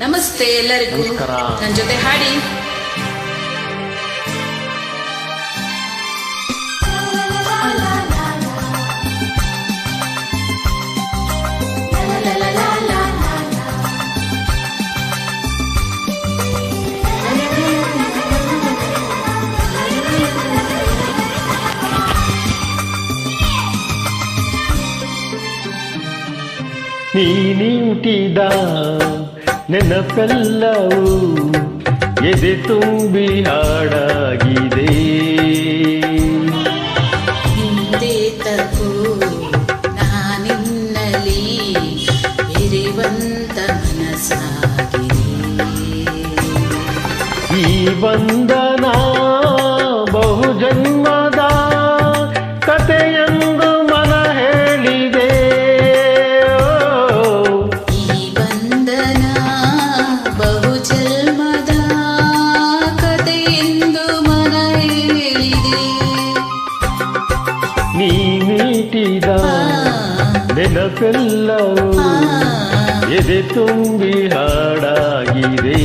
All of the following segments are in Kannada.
ನಮಸ್ತೆ ಎಲ್ಲರಿಗೂ ನಮಸ್ಕಾರ. ನನ್ನ ಜೊತೆ ಹಾಡಿ ನೀನಿಂಟಿದ ನೆನಪೆಲ್ಲವೂ ಎದೆ ತುಂಬಿ ಹಾಡಾಗಿದೆ. ಹಿಂದೆ ತಗೋ ನಾನಿನ್ನಲಿ ಬೆರೆವಂತ ಮನಸ್ಸಾಗಿದೆ. ಈ ಬಂಧನ ನೆನಪೆಲ್ಲವೂ ಆ, ಎದೆ ತುಂಬಿ ಹಾಡಾಗಿದೆ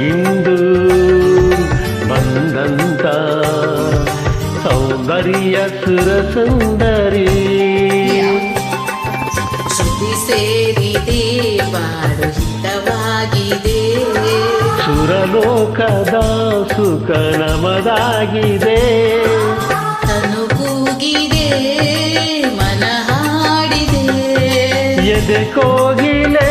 ದರಗಿಂದು ಬಂದಂತ ಸೌಂದರ್ಯ ಸುರ ಸುಂದರಿ ಶ್ರುತಿ ಸೇರಿದೆ ಬಾಳು ಹಿತವಾಗಿದೆ. ಸುರಲೋಕದ ಸುಖ ನಮದಾಗಿದೆ. ತನು ಕೂಗಿದೆ ಮನ ಹಾಡಿದೆ. ಎದೆ ಕೋಗಿಲೆ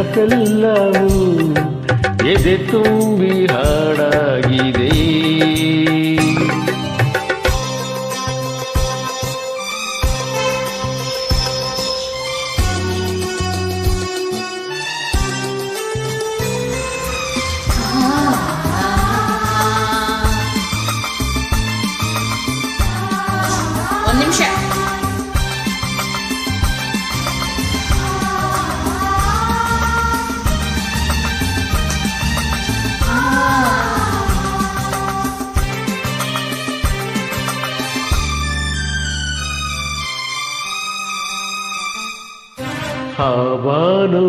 ನೆನಪೆಲ್ಲವೂ ಎದೆ ತುಂಬಿ ಹಾಡಾಗಿದೆ. ಹವಾನು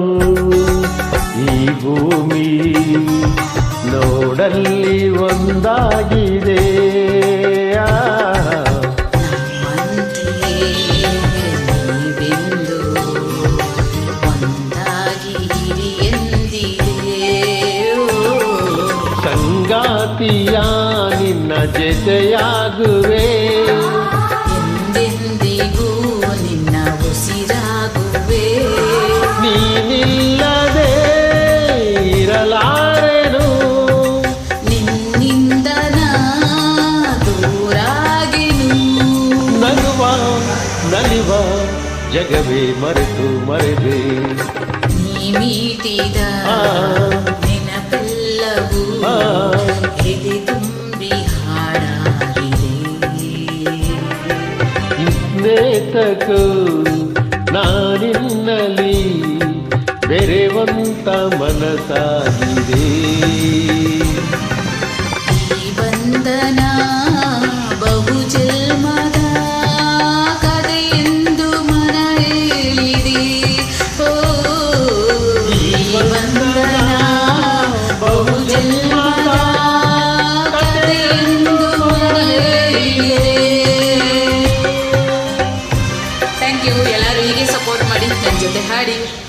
ಈ ಭೂಮಿ ನೋಡಲ್ಲಿ ಒಂದಾಗಿದೆ. ಸಂಗಾತಿಯ ನಿನ್ನ ಜೊತೆಯಾಗುವೆ. ಜಗವೇ ಮರೆತು ಮರೆದೆ ನೀ ಮೀಟಿದ ನೆನಪೆಲ್ಲವೂ ಎದೆ ತುಂಬಿ ಹಾಡಾಗಿದೆ. ಸ್ನೇತಕು ನಾನಿನ್ನಲಿ ಬೆರೆವಂತ ಮನಸ್ಸಾಗಿದೆ. Thank you.